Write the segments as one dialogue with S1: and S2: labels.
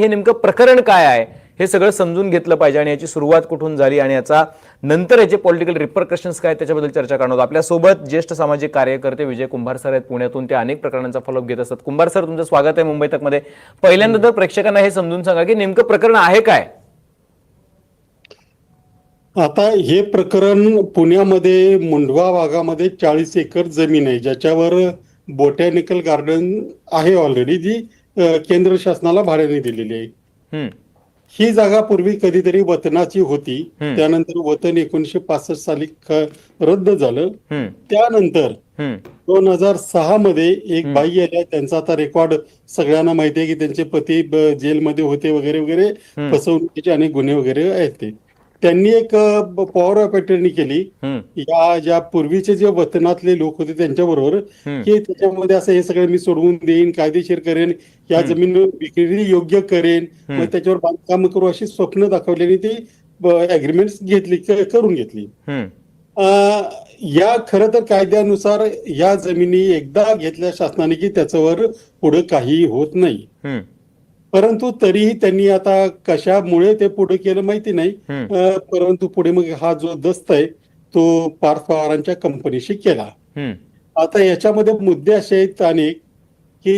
S1: हे नेमकं प्रकरण काय आहे हे सगळं समजून घेतलं पाहिजे आणि याची सुरुवात कुठून झाली आणि याचा नंतर याचे पॉलिटिकल रिपरकशन्स काय त्याच्याबद्दल चर्चा करणार आहोत. आपल्यासोबत ज्येष्ठ सामाजिक कार्यकर्ते विजय कुंभार सर आहेत पुण्यातून. ते अनेक प्रकरणांचा फॉलोअप घेत असतात. कुंभार सर तुमचं स्वागत आहे मुंबई तकमध्ये. पहिल्यांदा तर प्रेक्षकांना हे समजून सांगा की नेमकं प्रकरण आहे काय?
S2: आता हे प्रकरण पुण्यामध्ये मुंडवा भागामध्ये चाळीस एकर जमीन आहे ज्याच्यावर बोटॅनिकल गार्डन आहे ऑलरेडी जी केंद्र शासनाला भाड्याने दिलेली आहे. ही जागा पूर्वी कधीतरी वतनाची होती. त्यानंतर वतन एकोणीशे पासष्ट साली रद्द झालं. त्यानंतर दोन हजार सहा मध्ये एक बाई आल्या. त्यांचा आता रेकॉर्ड सगळ्यांना माहिती आहे की त्यांचे पती जेलमध्ये होते वगैरे वगैरे. फसवणुकीचे अनेक गुन्हे वगैरे आहेत ते. त्यांनी एक पॉवर ऑफ अटर्नी केली. या ज्या पूर्वीचे जे वतनातले लोक होते त्यांच्याबरोबर. की त्याच्यामध्ये असं हे सगळं मी सोडवून देईन कायदेशीर करेन या जमीन विक्री योग्य करेन मग त्याच्यावर बांधकाम करू अशी स्वप्न दाखवलेली ती अग्रीमेंट घेतली करून घेतली. या खरं तर कायद्यानुसार या जमिनी एकदा घेतल्या शासनाने की त्याच्यावर पुढे काही होत नाही. परंतु तरीही त्यांनी आता कशामुळे ते पुढे केलं माहिती नाही. परंतु पुढे मग हा जो दस्त आहे तो पार्थ पवारांच्या कंपनीशी केला. आता याच्यामध्ये मुद्दे असे आहेत अनेक की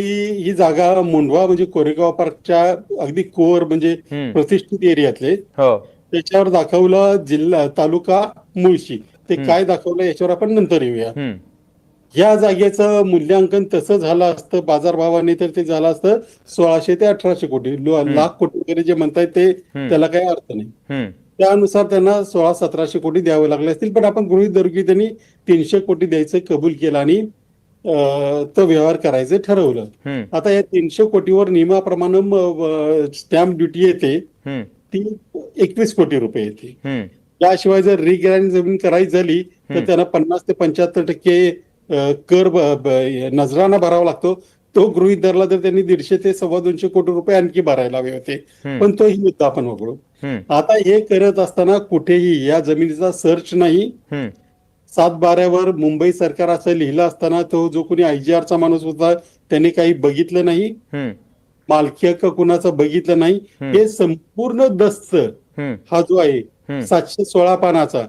S2: ही जागा मुंडवा म्हणजे कोरेगाव पार्कच्या अगदी कोर म्हणजे. प्रतिष्ठित एरियातले.
S1: हो.
S2: त्याच्यावर दाखवलं जिल्हा तालुका मुळशी. ते काय दाखवलं याच्यावर आपण नंतर येऊया. या जागेचं मूल्यांकन तसं झालं असतं बाजारभावाने तर ते झालं असतं सोळाशे ते अठराशे कोटी लाख कोटी वगैरे जे म्हणतायत ते त्याला काही अर्थ नाही. त्यानुसार त्यांना सोळा सतराशे कोटी द्यावे लागले असतील पण आपण गृहित धरू की त्यांनी तीनशे कोटी द्यायचं कबूल केलं आणि तो व्यवहार करायचं ठरवलं. आता या तीनशे कोटीवर नियमाप्रमाणे स्टॅम्प ड्युटी येते ती एकवीस कोटी रुपये येते. त्याशिवाय जर रिग्रँड जमीन करायची झाली तर त्यांना पन्नास ते पंच्याहत्तर टक्के कर नजराना भरावा लागतो. तो गृहित धरला तर त्यांनी दीडशे ते सव्वा दोनशे कोटी रुपये आणखी भरायला हवे होते. पण तोही मुद्दा आपण वगळू. आता हे करत असताना कुठेही या जमिनीचा सर्च नाही. सात बाऱ्यावर मुंबई सरकार असं लिहिलं असताना तो जो कोणी आयजीआरचा माणूस होता त्याने काही बघितलं नाही. मालकी हक्क कुणाचं बघितलं नाही. हे संपूर्ण दस्त हा जो आहे. सातशे सोळा पानाचा.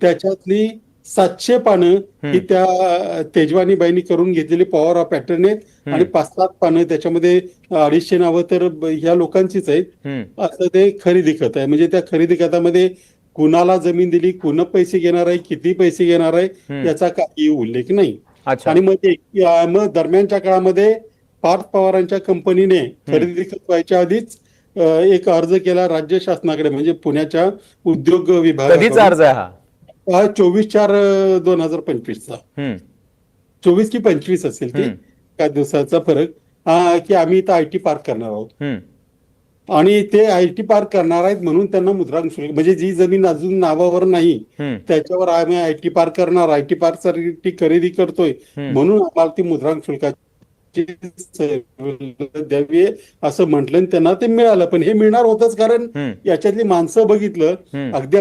S2: त्याच्यातली सातशे पानं ही त्या तेजवानी बाईंनी करून घेतलेली पॉवर ऑफ पॅटर्न आहेत आणि पाच सात पानं त्याच्यामध्ये अडीचशे नावं तर ह्या लोकांचीच आहेत. असं ते खरेदी खत आहे. म्हणजे त्या खरेदी खतामध्ये कुणाला जमीन दिली कुण पैसे घेणार आहे किती पैसे घेणार आहे याचा काही उल्लेख नाही.
S1: अच्छा.
S2: आणि मग मग दरम्यानच्या काळामध्ये पार्थ पवारांच्या कंपनीने खरेदी खत व्हायच्या आधीच एक अर्ज केला राज्य शासनाकडे म्हणजे पुण्याच्या उद्योग विभागात
S1: अर्ज आहे हा
S2: चोवीस चार दोन हजार पंचवीसचा. चोवीस की पंचवीस असेल ते. काय दिवसाचा फरक. हा, की आम्ही इथं आय टी पार्क करणार आहोत. आणि ते आय टी पार्क करणार आहेत म्हणून त्यांना मुद्रांक शुल्क म्हणजे जी जमीन अजून नावावर नाही त्याच्यावर आम्ही आय टी पार्क करणार. आय टी पार्कसाठी खरेदी करतोय. म्हणून आम्हाला ती मुद्रांक शुल्काची द्यावी असं म्हटलं आणि त्यांना ते मिळालं. पण हे मिळणार होतच कारण. याच्यातली माणसं बघितलं. अगदी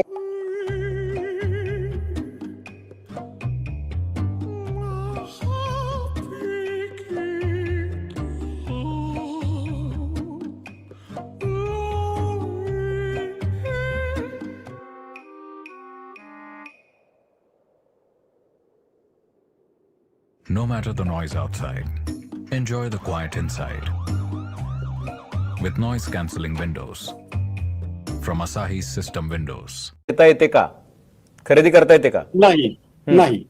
S3: No matter the noise outside, enjoy the quiet inside. With noise cancelling windows. From Asahi System Windows.
S1: देता येते का? खरेदी करता येते का?
S2: नाही नाही.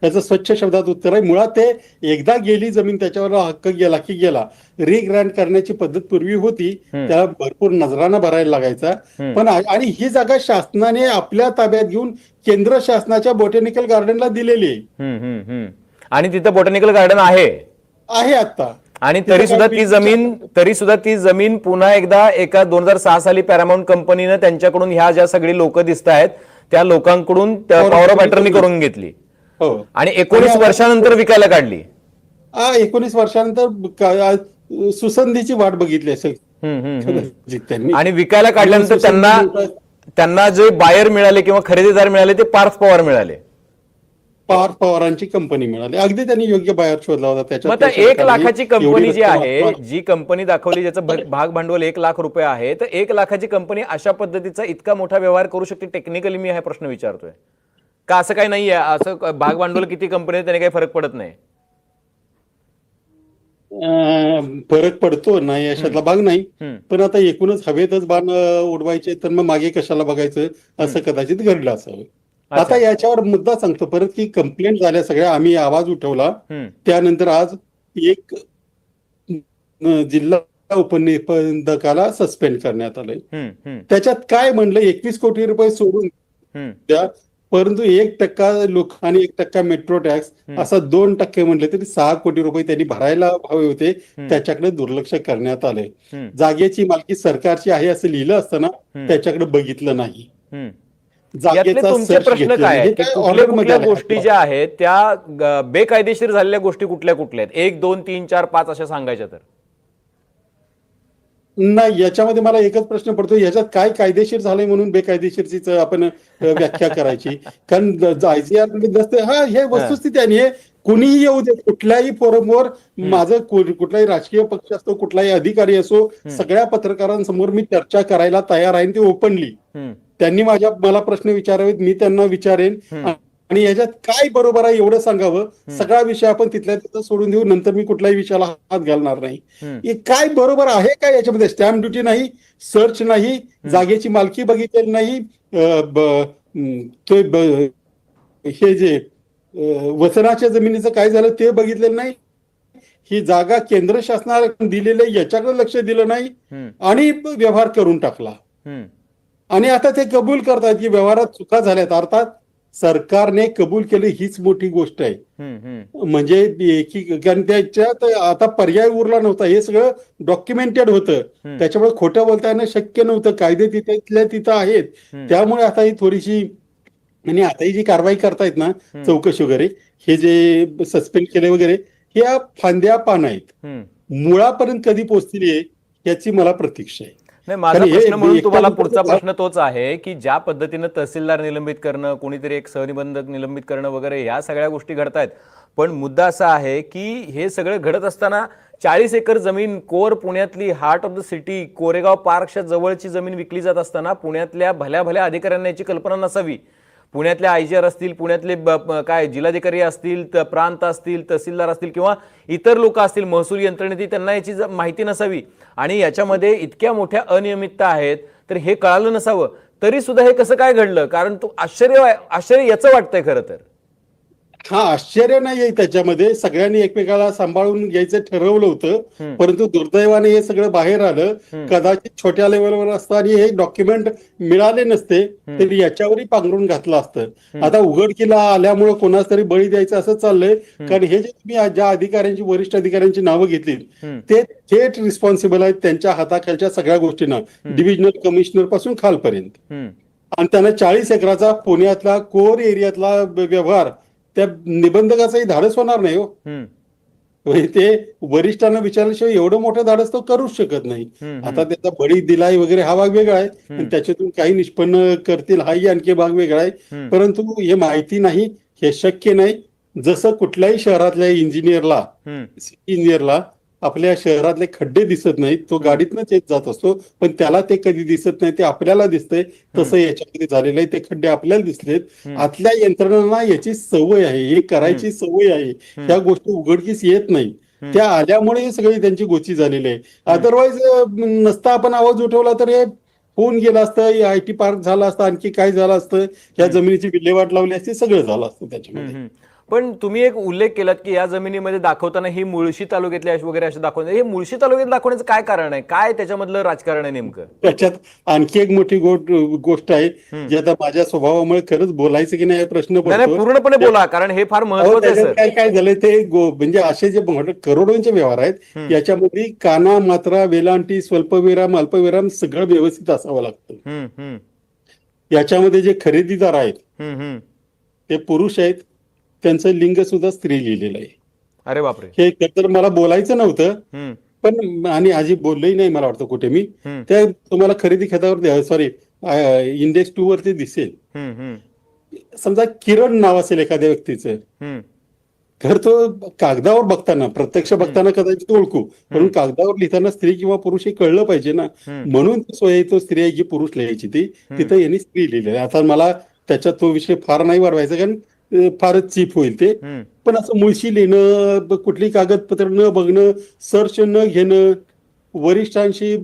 S2: त्याचं स्वच्छ शब्दात उत्तर आहे. मुळात ते एकदा गेली जमीन त्याच्यावर हक्क गेला की गेला रिग्रँड करण्याची पद्धत पूर्वी होती. त्याला भरपूर नजराना भरायला लागायचा. पण आ- आणि ही जागा शासनाने आपल्या ताब्यात घेऊन केंद्र शासनाच्या बोटॅनिकल गार्डनला दिलेली आहे.
S1: हम्म, हम्म, हम्म. आणि तिथं बॉटॅनिकल गार्डन आहे.
S2: आहे आता
S1: आणि तरी सुद्धा ती जमीन तरी सुद्धा ती जमीन पुन्हा एकदा एका दोन हजार सहा साली पॅरामाऊंट कंपनीनं त्यांच्याकडून ह्या ज्या सगळी लोक दिसत आहेत त्या लोकांकडून पॉवर ऑफ अटर्नी करून घेतली.
S2: हो.
S1: आणि एकोणीस वर्षानंतर विकायला काढली.
S2: एकोणीस वर्षानंतर सुसंधीची वाट बघितली असेल.
S1: आणि विकायला काढल्यानंतर त्यांना त्यांना जे बायर मिळाले किंवा खरेदीदार मिळाले ते पार्थ पवार मिळाले.
S2: पार पवारांची कंपनी मिळाली. अगदी त्यांनी योग्य बाहेर शोधला होता त्याच्यात
S1: एक. लाखाची कंपनी जी आहे जी कंपनी दाखवली ज्याचं भाग भांडवल एक लाख रुपये आहे तर एक लाखाची कंपनी अशा पद्धतीचा इतका मोठा व्यवहार करू शकते टेक्निकली मी हा प्रश्न विचारतोय. का असं काही नाहीये? असं भाग भांडवल किती कंपनी त्याने काही फरक पडत नाही.
S2: फरक पडतो नाही अशातला भाग नाही. पण आता एकूणच हवेतच बाण उडवायचे तर मग मागे कशाला बघायचं? असं कदाचित घडलं असावं. आता याच्यावर मुद्दा सांगतो. परत की कंप्लेंट झाल्या सगळ्या आम्ही आवाज उठवला. त्यानंतर आज एक जिल्हा उपनिबंधकाला सस्पेंड करण्यात आलंय. त्याच्यात काय म्हणलं? एकवीस कोटी रुपये सोडून द्या. परंतु एक टक्का लोक आणि एक टक्का मेट्रो टॅक्स असा दोन टक्के म्हटले तरी सहा कोटी रुपये त्यांनी भरायला हवे होते. त्याच्याकडे दुर्लक्ष करण्यात आले जागेची मालकी सरकारची आहे असं लिहिलं असताना त्याच्याकडे बघितलं नाही.
S1: यातले तुमचे प्रश्न काय. आहेत? कुठल्या कुठल्या. गोष्टी ज्या आहेत त्या बेकायदेशीर झालेल्या गोष्टी कुठल्या कुठल्या आहेत? एक दोन तीन चार पाच अशा सांगायच्या तर.
S2: नाही याच्यामध्ये मला एकच प्रश्न पडतो याच्यात काय कायदेशीर झालंय म्हणून बेकायदेशीरचीच आपण व्याख्या करायची? कारण नसते हा हे वस्तुस्थिती आहे आणि हे कुणीही येऊ दे कुठल्याही फोरमवर माझं कुठलाही राजकीय पक्ष असतो कुठलाही अधिकारी असो सगळ्या पत्रकारांसमोर मी चर्चा करायला तयार आहे आणि ती ओपनली. त्यांनी माझ्या मला प्रश्न विचारावेत मी त्यांना विचारेन. आणि याच्यात काय बरोबर आहे एवढं सांगावं सगळा विषय आपण तिथल्या तिथं सोडून देऊ नंतर मी कुठल्याही विषयाला हात घालणार नाही. हे काय बरोबर आहे काय याच्यामध्ये? स्टॅम्प ड्युटी नाही सर्च नाही जागेची मालकी बघितलेली नाही ते हे जे अं, वसनाच्या जमिनीचं काय झालं ते बघितलेलं नाही. ही जागा केंद्र शासनाला दिलेली याच्याकडे लक्ष दिलं नाही. आणि व्यवहार करून टाकला. आणि आता ते कबूल करतात की व्यवहारात चुका झाल्यात. अर्थात सरकारने कबूल केलं हीच मोठी गोष्ट आहे. म्हणजे कारण त्याच्यात आता पर्याय उरला नव्हता. हे सगळं डॉक्युमेंटेड होतं. त्याच्यामुळे खोटं बोलता येणं शक्य नव्हतं. कायदे तिथल्या तिथं आहेत. त्यामुळे आता ही थोडीशी आणि आता ही जी कारवाई करतायत ना चौकशी वगैरे हे जे सस्पेंड केले वगैरे ह्या फांद्या पान आहेत. मुळापर्यंत कधी पोहोचली आहे याची मला प्रतीक्षा आहे.
S1: नाही माझा प्रश्न म्हणून तुम्हाला पुढचा प्रश्न तोच आहे की ज्या पद्धतीनं तहसीलदार निलंबित करणं कोणीतरी एक सहनिबंधक निलंबित करणं वगैरे ह्या सगळ्या गोष्टी घडतायत. पण मुद्दा असा आहे की हे सगळं घडत असताना चाळीस एकर जमीन कोर पुण्यातली heart of the city Koregaon पार्कच्या जवळची जमीन विकली जात असताना पुण्यातल्या भल्या भल्या अधिकाऱ्यांना याची कल्पना नसावी. पुण्यातल्या आयजीआर असतील पुण्यातले काय जिल्हाधिकारी असतील प्रांत असतील तहसीलदार असतील किंवा इतर लोक असतील महसूल यंत्रणेतील त्यांना याची माहिती नसावी. आणि याच्यामध्ये इतक्या मोठ्या अनियमितता आहेत तर हे कळालं नसावं. तरी सुद्धा हे कसं काय घडलं? कारण तो आश्चर्य आश्चर्य याचं वाटतंय खरं तर.
S2: हा आश्चर्य नाही आहे त्याच्यामध्ये. सगळ्यांनी एकमेकाला सांभाळून घ्यायचं ठरवलं होतं. परंतु दुर्दैवाने हे सगळं बाहेर आलं. कदाचित छोट्या लेवलवर असतं आणि हे डॉक्युमेंट मिळाले नसते तरी याच्यावरही पांघरून घातलं असतं. आता उघडकीला आल्यामुळे कोणाच तरी बळी द्यायचं असं चाललंय. कारण हे जे तुम्ही ज्या अधिकाऱ्यांची वरिष्ठ अधिकाऱ्यांची नावं घेतली ते थेट रिस्पॉन्सिबल आहेत त्यांच्या हाताखालच्या सगळ्या गोष्टींना. डिव्हिजनल कमिशनरपासून खालपर्यंत. आणि त्यांना चाळीस एकराचा पुण्यातला कोर एरियातला व्यवहार त्या निबंधकाचंही धाडस होणार नाही हो. म्हणजे ते वरिष्ठांना विचारल्याशिवाय एवढं मोठं धाडस तो करूच शकत नाही. आता त्याचा बळी दिलाय वगैरे हा भाग वेगळा आहे. आणि त्याच्यातून काही निष्पन्न करतील हाही आणखी भाग वेगळा आहे. परंतु हे माहिती नाही हे शक्य नाही. जसं कुठल्याही शहरातल्या इंजिनियरला इंजिनियरला आपल्या शहरातले खड्डे दिसत नाहीत तो गाडीतनच येत जात असतो पण त्याला ते कधी दिसत नाही ते आपल्याला दिसतंय तसं याच्यामध्ये झालेलं आहे ते खड्डे आपल्याला दिसलेत. आतल्या यंत्रणांना याची सवय आहे हे करायची सवय आहे ह्या गोष्टी उघडकीस येत नाही. त्या आल्यामुळे सगळी त्यांची गोची झालेली आहे. अदरवाईज नसता आपण आवाज उठवला तर हे होऊन गेलं असतं आय टी पार्क झालं असतं आणखी काय झालं असतं या जमिनीची विल्हेवाट लावली असती सगळं झालं असतं त्याच्यामध्ये.
S1: पण तुम्ही एक उल्लेख केलात की या जमिनीमध्ये दाखवताना ही मुळशी तालुक्यातली वगैरे असे दाखवण्यात हे मुळशी तालुक्यात दाखवण्याचं काय कारण आहे? काय त्याच्यामधलं राजकारण आहे नेमकं?
S2: त्याच्यात आणखी एक मोठी गोष्ट आहे जी आता माझ्या स्वभावामुळे खरंच बोलायचं की नाही प्रश्न
S1: पूर्णपणे बोला कारण हे फार महत्वाचं आहे
S2: काय काय झालंय ते म्हणजे असे जे करोडोंचे व्यवहार आहेत याच्यामध्ये काना मात्रा वेलांटी स्वल्पविराम अल्पविराम सगळं व्यवस्थित असावं लागतं. याच्यामध्ये जे खरेदीदार आहेत. ते पुरुष आहेत त्यांचं लिंग सुद्धा स्त्री लिहिलेलं आहे.
S1: अरे बापरे.
S2: हे तर मला बोलायचं नव्हतं पण आणि आजी बोललंही नाही मला वाटतं कुठे मी. त्या तुम्हाला खरेदी खात्यावर सॉरी इंडेक्स टू वरती दिसेल. समजा किरण नाव असेल एखाद्या व्यक्तीचं. तर तो कागदावर बघताना प्रत्यक्ष बघताना कदाचित ओळखू पण कागदावर लिहिताना स्त्री किंवा पुरुष हे कळलं पाहिजे ना. म्हणून ती सोय तो स्त्री आहे जी पुरुष लिहायची ती तिथं यांनी स्त्री लिहिलेली. आता मला त्याच्यात तो विषय फार नाही वाढवायचा कारण फारच चीप होईल ते. पण असं मुळशी लिहिणं कुठली कागदपत्र न बघणं सर्च न घेणं वरिष्ठांशी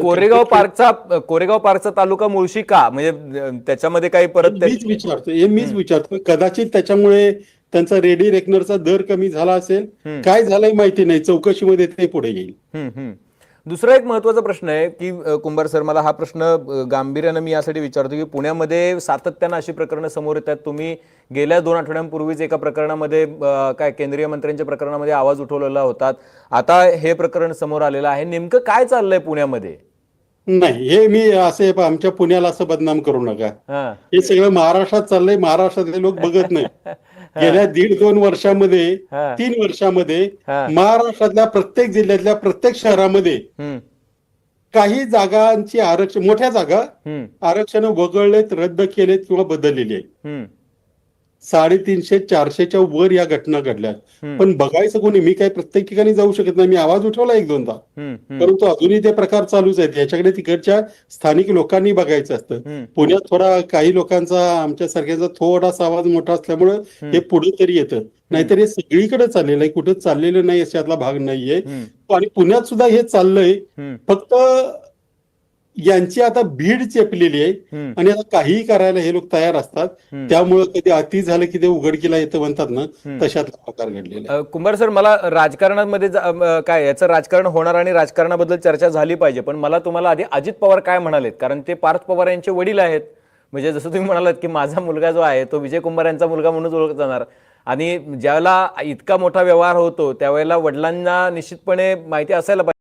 S1: कोरेगाव पार्कचा कोरेगाव पार्कचा तालुका मुळशी का? म्हणजे त्याच्यामध्ये काही परत
S2: मीच विचारतो हे मीच विचारतो कदाचित त्याच्यामुळे त्यांचा रेडी रेकनरचा दर कमी झाला असेल. काय झालंय माहिती नाही. चौकशीमध्ये ते पुढे येईल.
S1: दुसरा एक महत्त्वाचा प्रश्न आहे की कुंभार सर मला हा प्रश्न गांभीर्यानं मी यासाठी विचारतो की पुण्यामध्ये सातत्यानं अशी प्रकरणं समोर येतात. तुम्ही गेल्या दोन आठवड्यांपूर्वीच एका प्रकरणामध्ये काय केंद्रीय मंत्र्यांच्या प्रकरणामध्ये आवाज उठवलेला होता. आता हे प्रकरण समोर आलेलं आहे. नेमकं काय चाललंय पुण्यामध्ये?
S2: नाही हे मी असे आमच्या पुण्याला असं बदनाम करू नका.
S1: हे
S2: सगळं महाराष्ट्रात चाललंय. महाराष्ट्रातले लोक बघत नाही. गेल्या दीड दोन वर्षामध्ये. तीन वर्षामध्ये. महाराष्ट्रातल्या प्रत्येक जिल्ह्यातल्या प्रत्येक शहरामध्ये काही जागांची आरक्षण मोठ्या जागा आरक्षण वगळलेत रद्द केलेत किंवा बदललेली आहे साडेतीनशे चारशेच्या वर या घटना घडल्या. पण बघायचं कोणी मी काही प्रत्येक ठिकाणी जाऊ शकत नाही. मी आवाज उठवला एक दोनदा. परंतु अजूनही ते प्रकार चालूच आहेत. याच्याकडे तिकडच्या स्थानिक लोकांनी बघायचं असतं. पुण्यात थोडा काही लोकांचा आमच्या सारख्याचा थोडासा आवाज मोठा असल्यामुळे हे पुढे तरी येतं. नाहीतर हे सगळीकडे चाललेलं आहे. कुठं चाललेलं नाही याच्यातला भाग नाहीये. आणि पुण्यात सुद्धा हे चाललंय. फक्त यांची आता भीड चेपलेली आहे. आणि आता काहीही करायला हे लोक तयार असतात. त्यामुळे कधी अति झालं की ते उघडकीला येतं म्हणतात ना तशातला प्रकार घडलेला
S1: कुंभार सर मला राजकारणामध्ये काय याचं राजकारण होणार आणि राजकारणाबद्दल चर्चा झाली पाहिजे पण मला तुम्हाला आधी अजित पवार काय म्हणालेत? कारण ते पार्थ पवार यांचे वडील आहेत. म्हणजे जसं तुम्ही म्हणालात की माझा मुलगा जो आहे तो विजय कुंभार यांचा मुलगा म्हणून ओळखला जाणार. आणि ज्यावेळेला इतका मोठा व्यवहार होतो त्यावेळेला वडिलांना निश्चितपणे माहिती असायला पाहिजे.